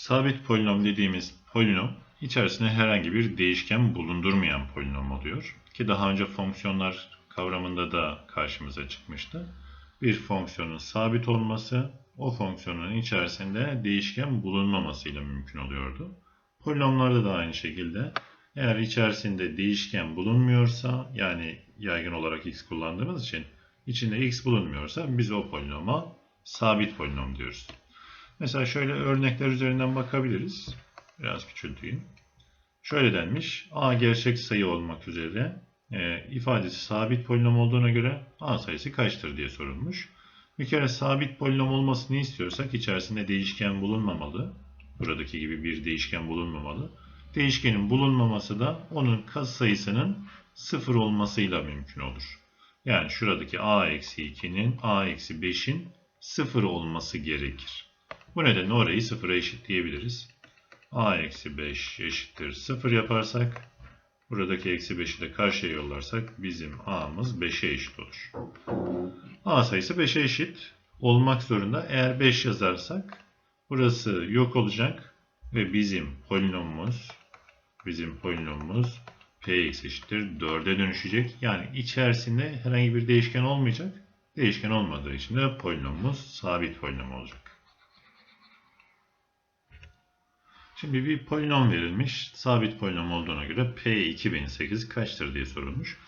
Sabit polinom dediğimiz polinom içerisinde herhangi bir değişken bulundurmayan polinom oluyor. Ki daha önce fonksiyonlar kavramında da karşımıza çıkmıştı. Bir fonksiyonun sabit olması o fonksiyonun içerisinde değişken bulunmamasıyla mümkün oluyordu. Polinomlarda da aynı şekilde eğer içerisinde değişken bulunmuyorsa yani yaygın olarak x kullandığımız için içinde x bulunmuyorsa biz o polinoma sabit polinom diyoruz. Mesela şöyle örnekler üzerinden bakabiliriz. Biraz küçülteyim. Şöyle denmiş. A gerçek sayı olmak üzere e, ifadesi sabit polinom olduğuna göre A sayısı kaçtır diye sorulmuş. Bir kere sabit polinom olmasını istiyorsak içerisinde değişken bulunmamalı. Buradaki gibi bir değişken bulunmamalı. Değişkenin bulunmaması da onun katsayısının sıfır olmasıyla mümkün olur. Yani şuradaki a-2'nin a-5'in sıfır olması gerekir. Bu nedenle orayı sıfıra eşitleyebiliriz. a-5 eşittir 0 yaparsak buradaki eksi 5'i de karşıya yollarsak bizim a'mız 5'e eşit olur. a sayısı 5'e eşit olmak zorunda. Eğer 5 yazarsak burası yok olacak ve bizim polinomumuz bizim polinomumuz px eşittir 4'e dönüşecek. Yani içerisinde herhangi bir değişken olmayacak. Değişken olmadığı için de polinomumuz sabit polinom olacak. Şimdi bir polinom verilmiş. Sabit polinom olduğuna göre p 2008 kaçtır diye sorulmuş.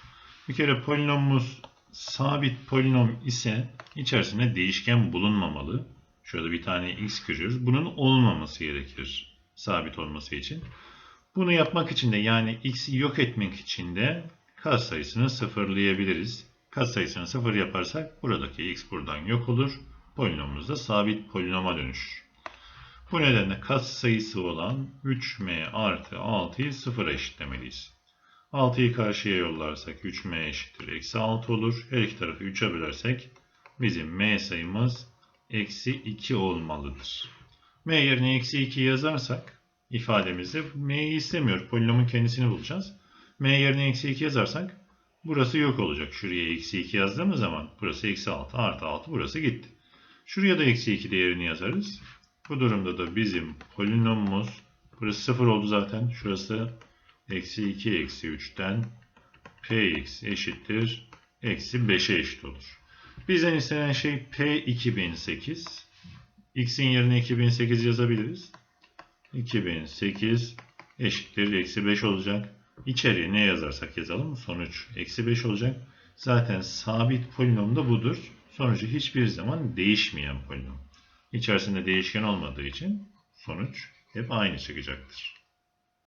Bir kere polinomumuz sabit polinom ise içerisinde değişken bulunmamalı. Şurada bir tane x görüyoruz. Bunun olmaması gerekir sabit olması için. Bunu yapmak için de yani x'i yok etmek için de katsayısını sıfırlayabiliriz. Katsayısını sıfır yaparsak buradaki x buradan yok olur. Polinomumuz da sabit polinoma dönüşür. Bu nedenle katsayısı olan 3m artı 6'yı sıfıra eşitlemeliyiz. 6'yı karşıya yollarsak 3m eşittir eksi 6 olur. Her iki tarafı 3'e bölersek bizim m sayımız eksi 2 olmalıdır. m yerine eksi 2 yazarsak ifademizi m'yi istemiyor. Polinomun kendisini bulacağız. m yerine eksi 2 yazarsak burası yok olacak. Şuraya eksi 2 yazdığımız zaman burası eksi 6 artı 6 burası gitti. Şuraya da eksi 2 değerini yazarız. Bu durumda da bizim polinomumuz burası 0 oldu zaten. Şurası eksi 2 eksi 3'ten px eşittir eksi 5'e eşit olur. Bizden istenen şey p 2008. x'in yerine 2008 yazabiliriz. 2008 eşittir eksi 5 olacak. İçeriye ne yazarsak yazalım. Sonuç eksi 5 olacak. Zaten sabit polinom da budur. Sonucu hiçbir zaman değişmeyen polinom. İçerisinde değişken olmadığı için sonuç hep aynı çıkacaktır.